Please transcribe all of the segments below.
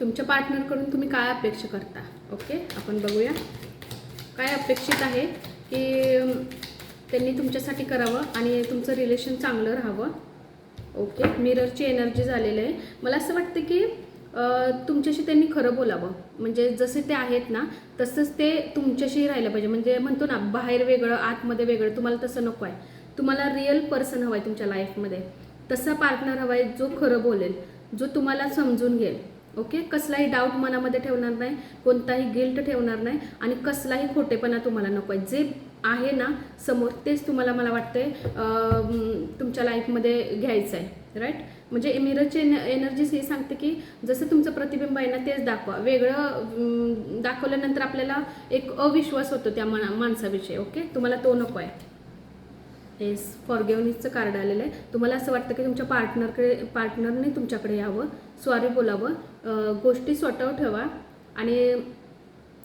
तुमच्या पार्टनरकडून तुम्ही काय अपेक्षा करता? ओके आपण बघूया. काय अपेक्षित आहे की त्यांनी तुमच्यासाठी करावं आणि तुमचं रिलेशन चांगलं राहावं? ओके मिररची एनर्जी झालेली आहे. मला असं वाटतं की तुमच्याशी त्यांनी खरं बोलावं. म्हणजे जसे ते आहेत ना तसंच ते तुमच्याशी राहिलं पाहिजे. म्हणजे म्हणतो ना बाहेर वेगळं आतमध्ये वेगळं तुम्हाला तसं नको आहे. तुम्हाला रिअल पर्सन हवं आहे तुमच्या लाईफमध्ये तसा पार्टनर हवा आहे जो खरं बोलेल जो तुम्हाला समजून घेईल. ओके? कसलाही डाऊट मनामध्ये ठेवणार नाही कोणताही गिल्ट ठेवणार नाही आणि कसलाही खोटेपणा तुम्हाला नको आहे. जे आहे ना समोर तेच तुम्हाला मला वाटतंय तुमच्या लाईफमध्ये घ्यायचं आहे. राईट म्हणजे इमेरचे एन एनर्जीस हे सांगते की जसं तुमचं प्रतिबिंब आहे ना तेच दाखवा. वेगळं दाखवल्यानंतर आपल्याला एक अविश्वास होतो त्या मना माणसाविषयी ओके? तुम्हाला तो नको आहे. येस फॉरगेवनीजचं कार्ड आलेलं आहे. तुम्हाला असं वाटतं की तुमच्या पार्टनरकडे पार्टनरने तुमच्याकडे यावं? सॉरी बोलावं. गोष्टी स्वतः ठेवा आणि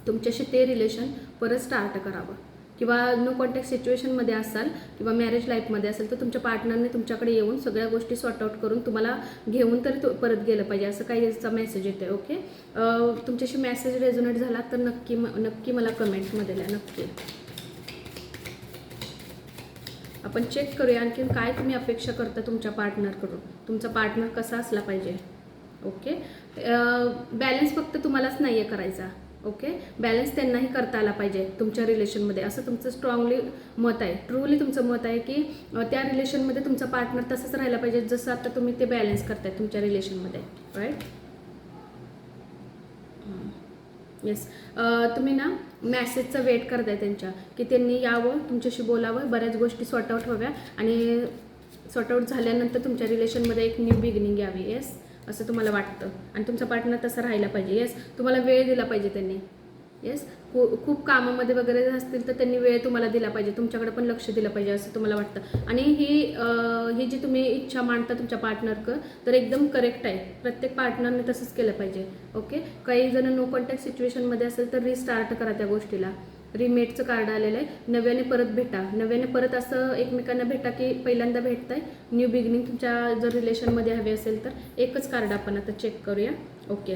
तुमच्याशी ते रिलेशन परत स्टार्ट करावं. किंवा नो कॉन्टॅक्ट सिच्युएशनमध्ये असाल किंवा मॅरेज लाईफमध्ये असेल तर तुमच्या पार्टनरने तुमच्याकडे येऊन सगळ्या गोष्टी सॉर्ट आउट करून तुम्हाला घेऊन तरी तो परत गेलं पाहिजे. असं काही याचा मेसेज येते ओके तुमच्याशी मेसेज रेझोनेट झाला तर नक्की म- नक्की मला कमेंटमध्ये द्या नक्की. आपण चेक करूया आणखीन काय तुम्ही अपेक्षा करता तुमच्या पार्टनरकडून तुमचा पार्टनर कसा असला पाहिजे. ओके बॅलन्स फक्त तुम्हालाच नाही आहे करायचा. ओके बॅलन्स त्यांनाही करता आला पाहिजे तुमच्या रिलेशनमध्ये असं तुमचं स्ट्रॉंगली मत आहे. ट्रूली तुमचं मत आहे की त्या रिलेशनमध्ये तुमचा पार्टनर तसंच राहिला पाहिजे जसं आता तुम्ही ते बॅलन्स करताय तुमच्या रिलेशनमध्ये राईट येस तुम्ही ना मॅसेजचा वेट करताय त्यांच्या की त्यांनी यावं तुमच्याशी बोलावं बऱ्याच गोष्टी सॉर्ट आउट व्हाव्या आणि सॉर्ट आउट झाल्यानंतर तुमच्या रिलेशनमध्ये एक न्यू बिगिनिंग यावी. येस असं तुम्हाला वाटतं. आणि तुमचा पार्टनर तसा राहायला पाहिजे. येस तुम्हाला वेळ दिला पाहिजे त्यांनी. येस खूप कामामध्ये वगैरे असतील तर त्यांनी वेळ तुम्हाला दिला पाहिजे. तुमच्याकडे पण लक्ष दिलं पाहिजे असं तुम्हाला वाटतं. आणि ही ही जी तुम्ही इच्छा मांडता तुमच्या पार्टनरक तर एकदम करेक्ट आहे. प्रत्येक पार्टनरने तसंच केलं पाहिजे. ओके काही जण नो कॉन्टॅक्ट सिच्युएशनमध्ये असेल तर रिस्टार्ट करा त्या गोष्टीला. रिमेटचं कार्ड आलेलं आहे. नव्याने परत भेटा. नव्याने परत असं एकमेकांना भेटा की पहिल्यांदा भेटताय. न्यू बिगिनिंग तुमच्या जर रिलेशनमध्ये हवे असेल तर एकच कार्ड आपण आता चेक करूया. ओके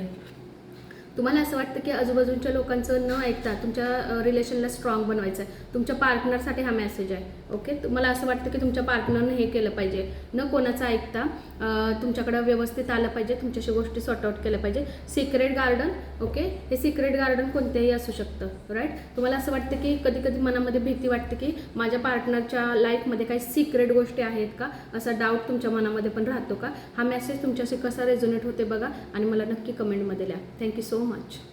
तुम्हाला असं वाटतं की आजूबाजूच्या लोकांचं न ऐकता तुमच्या रिलेशनला स्ट्रॉंग बनवायचं आहे तुमच्या पार्टनरसाठी हा मेसेज आहे. ओके तुम्हाला असं वाटतं की तुमच्या पार्टनरनं हे केलं पाहिजे. न कोणाचं ऐकता तुमच्याकडं व्यवस्थित आलं पाहिजे. तुमच्याशी गोष्टी सॉर्ट आउट केल्या पाहिजे. सिक्रेट गार्डन ओके हे सिक्रेट गार्डन कोणतेही असू शकतं. राईट तुम्हाला असं वाटतं की कधी कधी मनामध्ये भीती वाटते की माझ्या पार्टनरच्या लाईफमध्ये काही सिक्रेट गोष्टी आहेत का? असा डाऊट तुमच्या मनामध्ये पण राहतो का? हा मेसेज तुमच्याशी कसा रेझोनेट होते बघा आणि मला नक्की कमेंटमध्ये लिहा. Thank you so so much.